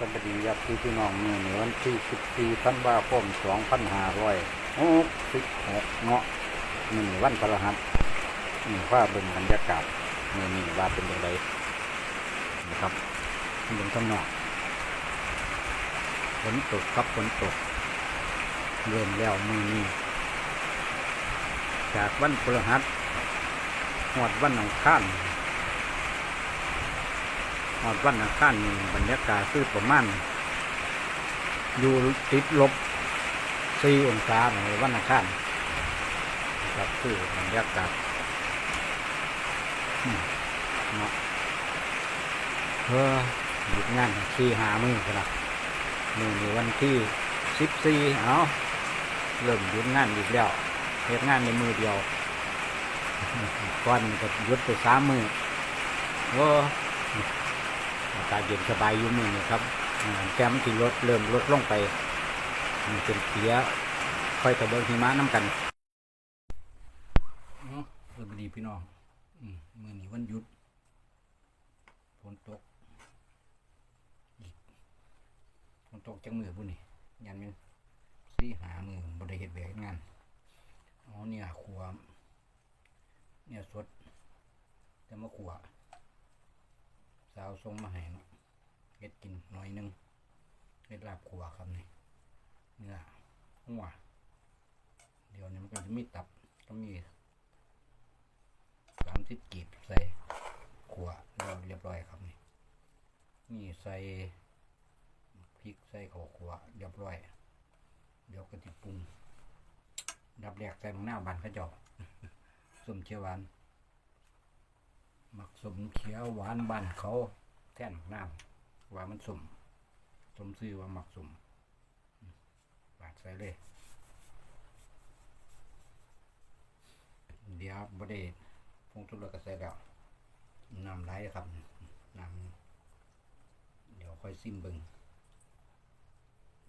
สวัสดีครับพี่พี่น้องเมื่อนวันที่ 14ธันวาคม2566เนาะนี่วันพฤหัสนี่ว่าเป็นบรรยากาศนี่นี่ว่าเป็นอยังไงนะครับเป็นข้างนอกฝนตกครับฝนตกเริ่มแล้วมือนี้จากวันพฤหัสหอดวันอังคาร อดวันอังคารนี่บรรยากาศคือประมาณอยู่ติดลบสี่องศาในวันอังคารนครับคือบรรยากาศเนาะเพื่อหยุดงานที่หามือกันนะมือในวันที่สิบสี่เอาเริ่มหยุดงานอีกแล้วเหตุงานในมือเดียวก่อนก็หยุดไปสามมือว่า อากาศเย็นสบายอยู่มือนี่ครับแก้มที่ลดเริ่มลดลงไปมันเป็นเสียค่อยตะเบิงหิมะน้ำกันสวัสดีพี่น้องมือนี้วันหยุดฝนตกฝนตกจังมือบุนี่ยันมันสี่หามือบริเหตุแบบงานอ๋อเนี่ยขวาเนี่ยสดแต่มะขวสาวทรงมาให้เนาะเฮ็ดกินหน่อยหนึงเฮ็ดลาบขวครับนี่เนื้อหัวเดี๋ยวนี้มันก็จะมีตับก็มีสามสิบกีบใส่ขวเราเรียบร้อยครับนี่มีใส่พริกใส่ข้าวขวเรียบร้อย เดี๋ยวก็ติปรุงดับแรกใส่มังนาวบานเขาเจาะส้มเขียวหวาน หมักสมเขียวหวานบ้านเขาแท่นน้ำว่ามันสมสมซื้อว่าหมักสมบาดใส่เลย เดี๋ยวบไดพงทุเรศก็ใส่แล้วน้ำไหลครับน้ำเดี๋ยวค่อยซิมบิง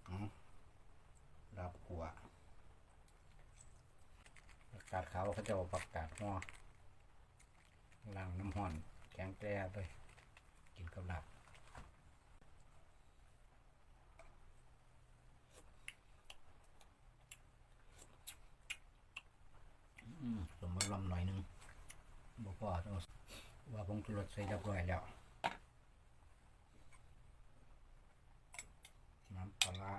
เอารับขัวประกาศเขาเขาจะประกาศหัว ล้างน้ำห้อนแข็งแกร่เลยกินกับลาบสมมติลำหน่อยนึงบอกว่าต้อว่าผงชูรสใส่เรียบร้อยแล้ว น้ำปลาลา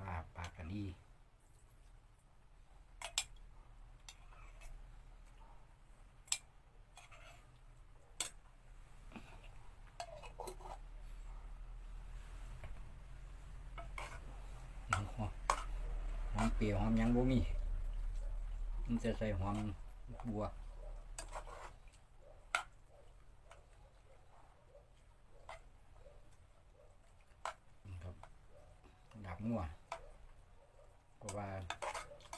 ลาปลากระดี หอมหอมเปรี้ยวหอมยังบ่มีมันจะใส่หอมบัวครับดับงัวเพราะว่า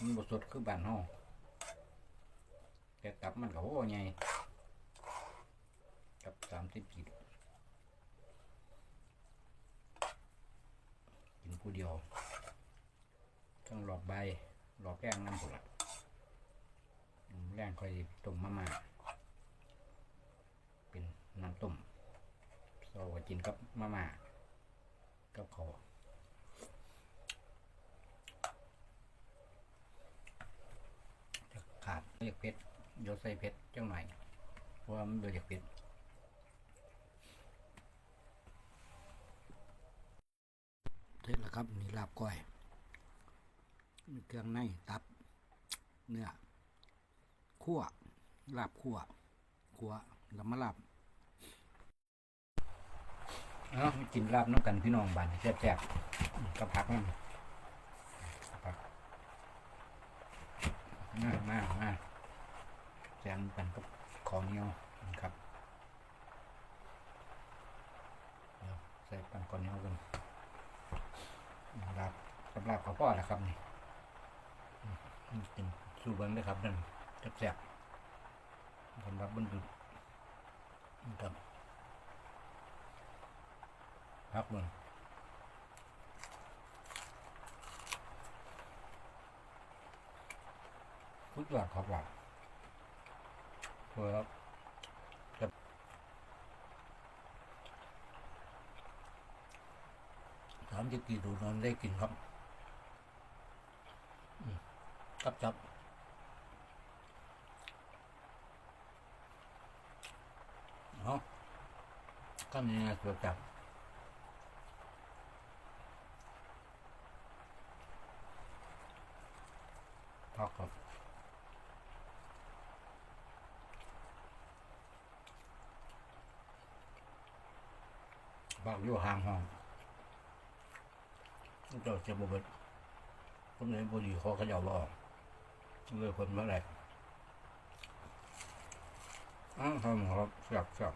มันบสดคือบ้านเฮาแต่ตับมันก็โอ้ใหญ่กับสามสิบกิโลกินผู้เดียว หลอบใบ หลอบแรงน้ำผละอืมแรงคอยต้มมาม่าเป็นน้ำต้มเราก็กินกับมาม่ากับข้าวจะขาดเรียกเพชรโยใส่เพชรเจังหน่อยเพราะมันโดยจากเพชรเสร็จแล้วครับนี่ลาบก้อย เครื่องในตับ เนื้อคั่วลาบคั่วคั่วแล้วมาลาบเอากินลาบน้ำกันพี่น้องบ้านแซ่บๆกับผักนั่นผักมามามาแซมกันกับขอเหนียวนะครับเดี๋ยวใส่ปันก่อนเหนียวกันลาบกับลาบข้าวป้อนะครับนี่ กินสู้เบิ้งเลยครับนั่นแซ่บๆสำหรับบนดุครับพักเบิ้งพุดยอดครับว่าเพื่อจะมันจะกินดูนอนได้กินครับ จับจับเอาก็นี่ไงตัวจับพักครับพักอยู่ห่างห้องเจ้าจะบเบิดคนไหนบุรีเขาก็จะเอาบออก เลยคนเมื่อไหร่อ้าวทำครับสับจับ